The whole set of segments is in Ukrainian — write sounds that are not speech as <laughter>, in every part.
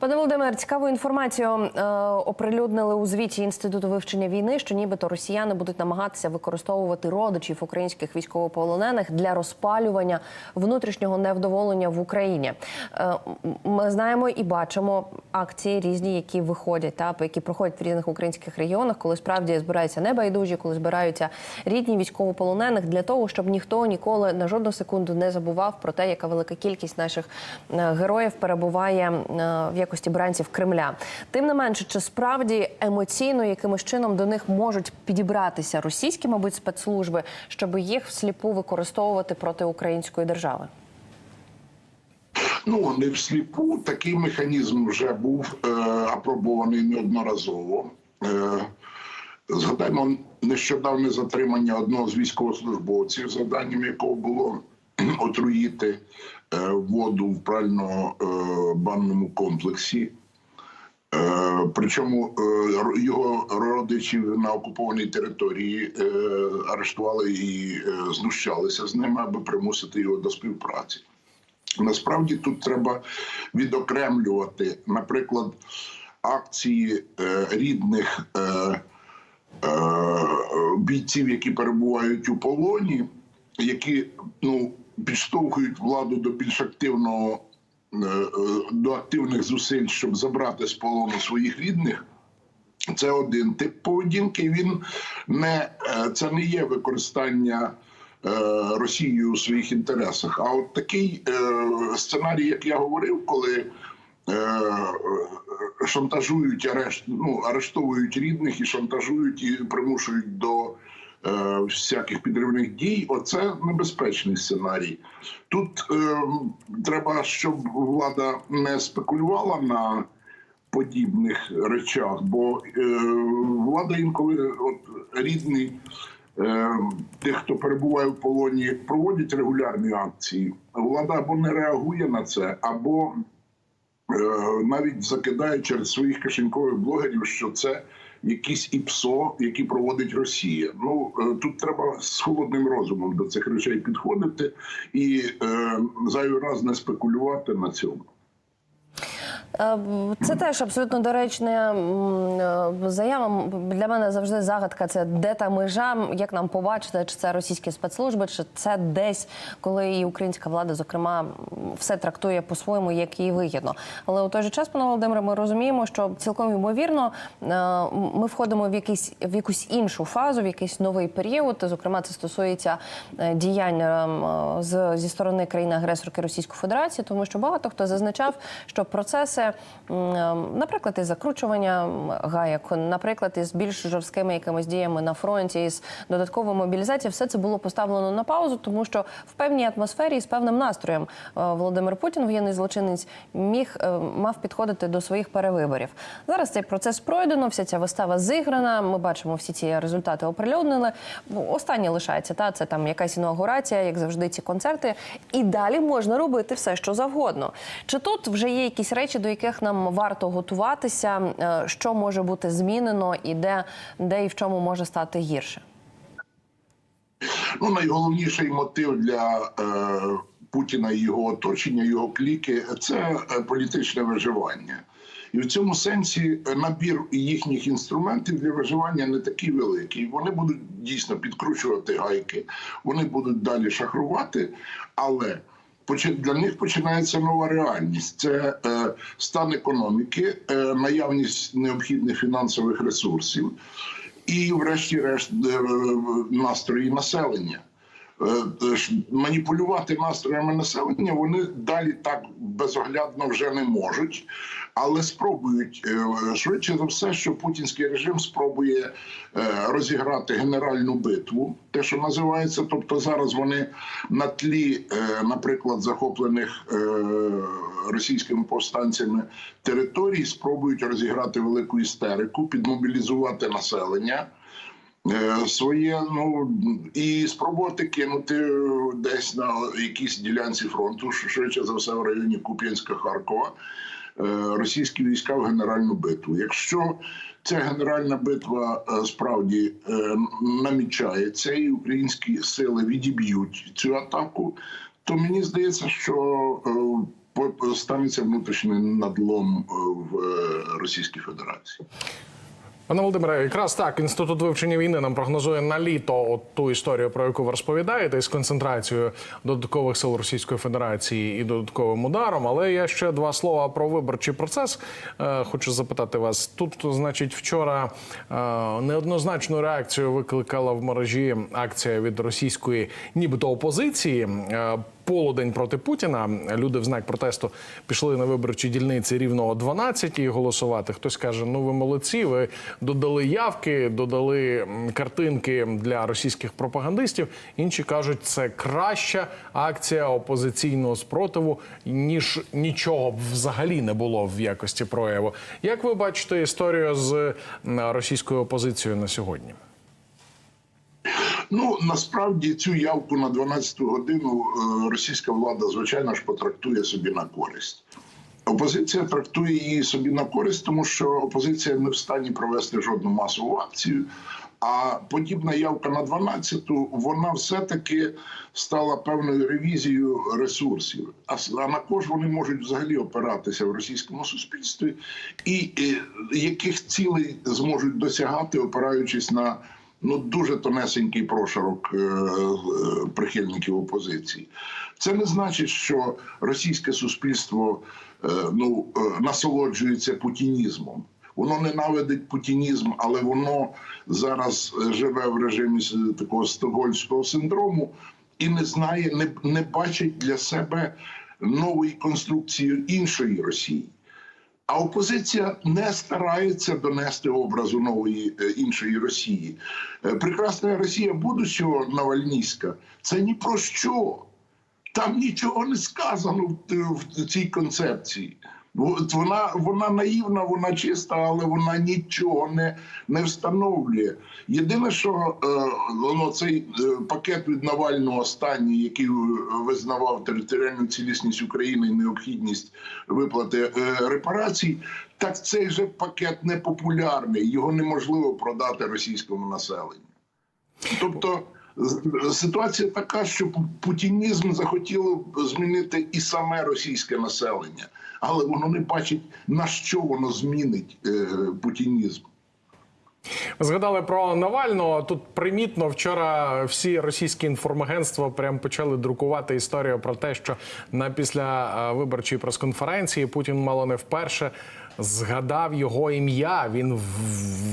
Пане Володимир, цікаву інформацію е, оприлюднили у звіті інституту вивчення війни, що нібито росіяни будуть намагатися використовувати родичів українських військовополонених для розпалювання внутрішнього невдоволення в Україні. Е, ми знаємо і бачимо акції різні, які виходять, та які проходять в різних українських регіонах, коли справді збираються небайдужі, коли збираються рідні військовополонених для того, щоб ніхто ніколи на жодну секунду не забував про те, яка велика кількість наших е, героїв перебуває е, в якості бранців Кремля. Тим не менше, чи справді емоційно якимось чином до них можуть підібратися російські, мабуть, спецслужби, щоб їх всліпу використовувати проти української держави? Ну не всліпу такий механізм вже був е, апробований неодноразово. Е, згадаймо нещодавне затримання одного з військовослужбовців, завданням якого було отруїти воду в прально-банному комплексі. Е, Причому е, його родичів на окупованій території е, арештували і е, знущалися з ними, аби примусити його до співпраці. Насправді тут треба відокремлювати, наприклад, акції е, рідних е, е, бійців, які перебувають у полоні, які ну, підштовхують владу до більш активного е, е, до активних зусиль, щоб забрати з полону своїх рідних. Це один тип поведінки. Він не е, це не є використання Росією у своїх інтересах. А от такий сценарій, як я говорив, коли шантажують арешт, ну, арештовують рідних і шантажують і примушують до всяких підривних дій. Оце небезпечний сценарій. Тут е, треба, щоб влада не спекулювала на подібних речах, бо е, влада інколи от рідні е, тих, хто перебуває в полоні, проводять регулярні акції. Влада або не реагує на це, або е, навіть закидає через своїх кишенькових блогерів, що це якісь ІПСО, які проводить Росія. Ну е, тут треба з холодним розумом до цих речей підходити і е, зайвий раз не спекулювати на цьому. Е, Це теж абсолютно доречна е, заява. Для мене завжди загадка це де та межа, як нам побачити, чи це російські спецслужби, чи це десь, коли і українська влада, зокрема, все трактує по-своєму, як їй вигідно. Але у той же час, пане Володимире, ми розуміємо, що цілком ймовірно е, ми входимо в якийсь в якусь іншу фазу, в якийсь новий період. Зокрема, це стосується діянь з зі сторони країни-агресорки Російської Федерації, тому що багато хто зазначав, що процеси, м, е, наприклад, із закручування гаяк, наприклад, із більш жорсткими якимись діями на фронті, із додатковою мобілізацією, все це було поставлено на паузу, тому що в певній атмосфері і з певним настроєм е, Володимир Путін, воєнний злочинець, міг е, мав підходити до своїх перевиборів. Зараз цей процес пройдено, вся ця вистава зіграна. Ми бачимо всі ці результати оприлюднили. Останнє лишається та це там якась інаугурація, як завжди, ці концерти. І далі можна робити все, що завгодно. Чи тут вже є якісь речі, до яких нам варто готуватися, е, що може бути змінено, і де, де і в чому може стати гірше? Ну, найголовніший мотив для е, Путіна і його оточення, його кліки це е, політичне виживання. І в цьому сенсі е, набір їхніх інструментів для виживання не такий великий. Вони будуть дійсно підкручувати гайки, вони будуть далі шахрувати, але для них починається нова реальність. Це е, стан економіки, е, наявність необхідних фінансових ресурсів і, врешті-решт, е, настрої населення. Е, Маніпулювати настроями населення вони далі так безоглядно вже не можуть, але спробують е, швидше за все, що путінський режим спробує е, розіграти генеральну битву, те, що називається. Тобто зараз вони на тлі, наприклад, захоплених російськими повстанцями територій, спробують розіграти велику істерику, підмобілізувати населення. Е, своє, ну і спробувати кинути десь на якійсь ділянці фронту, швидше за все в районі Куп'янська Харкова, е, російські війська в генеральну битву. Якщо ця генеральна битва е, справді намічається, і українські сили відіб'ють цю атаку, то мені здається, що станеться внутрішній надлом в Російській Федерації. Пане Володимире, якраз так інститут вивчення війни нам прогнозує на літо от ту історію, про яку ви розповідаєте, із концентрацією додаткових сил Російської Федерації і додатковим ударом. Але я ще два слова про виборчий процес. Е, хочу запитати вас. Тут, значить, вчора е, неоднозначну реакцію викликала в мережі акція від російської, нібито опозиції. Е, полудень проти Путіна. Люди в знак протесту пішли на виборчі дільниці рівно о 12 голосувати. Хтось каже: ну ви молодці, ви додали явки, додали картинки для російських пропагандистів. Інші кажуть, це краща акція опозиційного спротиву, ніж нічого б взагалі не було в якості прояву. Як ви бачите історію з російською опозицією на сьогодні? Ну насправді цю явку на 12 годину е, російська влада, звичайно ж, потрактує собі на користь. Опозиція трактує її собі на користь, тому що опозиція не в стані провести жодну масову акцію. А подібна явка на 12-ту, вона все-таки стала певною ревізією ресурсів. А на кож вони можуть взагалі опиратися в російському суспільстві, і, е, яких цілей зможуть досягати, опираючись на ну дуже тонесенький прошарок е, е, прихильників опозиції. Це не значить, що російське суспільство е, ну насолоджується путінізмом. Воно ненавидить путінізм, але воно зараз живе в режимі такого стокгольмського синдрому і не знає, не, не бачить для себе нової конструкції іншої Росії. А опозиція не старається донести образу нової е, іншої Росії. Е, Прекрасна Росія будущого Навальніська це ні про що. Там нічого не сказано в цій концепції. От Вона, вона наївна, вона чиста, але вона нічого не, не встановлює. Єдине, що е, воно цей е, пакет від Навального останній, який е, визнавав територіальну цілісність України і необхідність виплати е, репарацій, так цей же пакет непопулярний. Його неможливо продати російському населенню. Тобто ситуація така, що путінізм захотіло змінити і саме російське населення, але воно не бачить на що воно змінить е, путінізм. Згадали про Навального. Тут примітно вчора всі російські інформагентства прям почали друкувати історію про те, що на після е, виборчої прес-конференції Путін мало не вперше згадав його ім'я. Він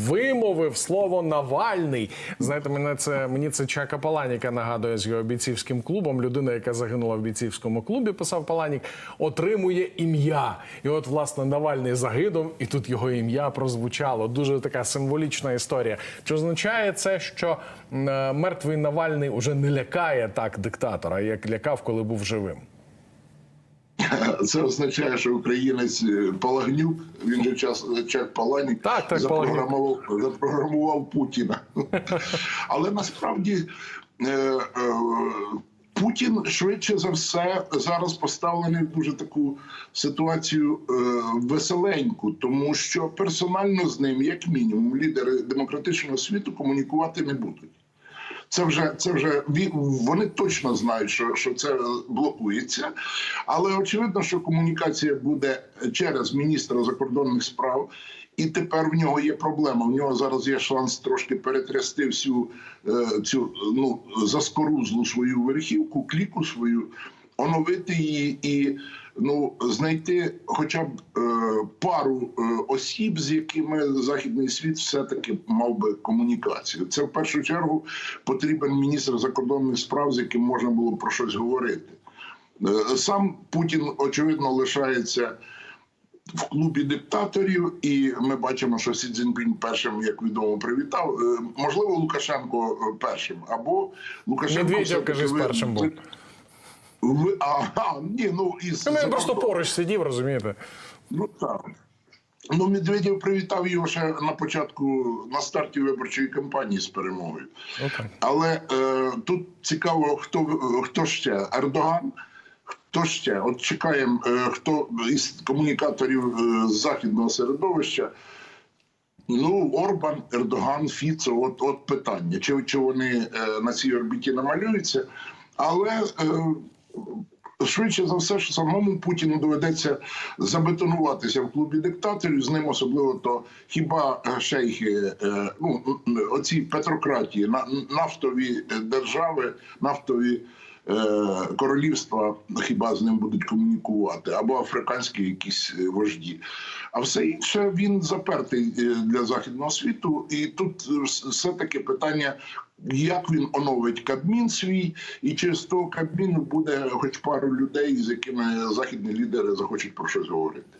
вимовив слово Навальний. Знаєте, мене це мені це Чака Паланіка нагадує з його бійцівським клубом. Людина, яка загинула в бійцівському клубі, писав Паланік, отримує ім'я. І от, власне, Навальний загинув, і тут його ім'я прозвучало. Дуже така символічна історія. Чи означає це, що е, мертвий Навальний уже не лякає так диктатора, як лякав, коли був живим? Це означає, що українець е, Палагнюк, він же час Чак Паланік, Так, так, запрограмував, запрограмував Путіна. <laughs> Але насправді е, е, Путін швидше за все зараз поставлений в дуже таку ситуацію веселеньку, тому що персонально з ним, як мінімум, лідери демократичного світу комунікувати не будуть. Це вже це вже вони точно знають, що, що це блокується, але очевидно, що комунікація буде через міністра закордонних справ. І тепер в нього є проблема. В нього зараз є шанс трошки перетрясти всю е, цю ну заскорузлу свою верхівку, кліку свою, оновити її і ну знайти хоча б е, пару е, осіб, з якими західний світ все таки мав би комунікацію. Це в першу чергу потрібен міністр закордонних справ, з яким можна було про щось говорити. Е, Сам Путін очевидно лишається в клубі диктаторів, і ми бачимо, що Сі Цзіньпінь першим, як відомо, привітав. Е, Можливо, Лукашенко е, першим, або Лукашенко Медведєв, кажись, першим був. Ви- Ага, ні, ну із Ну, Він просто поруч сидів, розумієте? Ну так. Ну, Медведєв привітав його ще на початку на старті виборчої кампанії з перемогою. Отак. Але е, тут цікаво, хто хто ще Ердоган. Хто ще? От чекаємо, е, хто із комунікаторів е, з західного середовища. Ну, Орбан, Ердоган, Фіцо, от, от питання. Чи, чи вони е, на цій орбіті намалюються? Але е, швидше за все, що самому Путіну доведеться забетонуватися в клубі диктаторів. З ним особливо то хіба е, шейхи, е, ну оці петрократії, на- нафтові е, держави, нафтові. е, Королівства хіба з ним будуть комунікувати, або африканські якісь е, вожді. А все інше він запертий е, для західного світу, і тут е, все таки питання, як він оновить Кабмін свій, і через того Кабміну буде хоч пару людей, з якими західні лідери захочуть про щось говорити.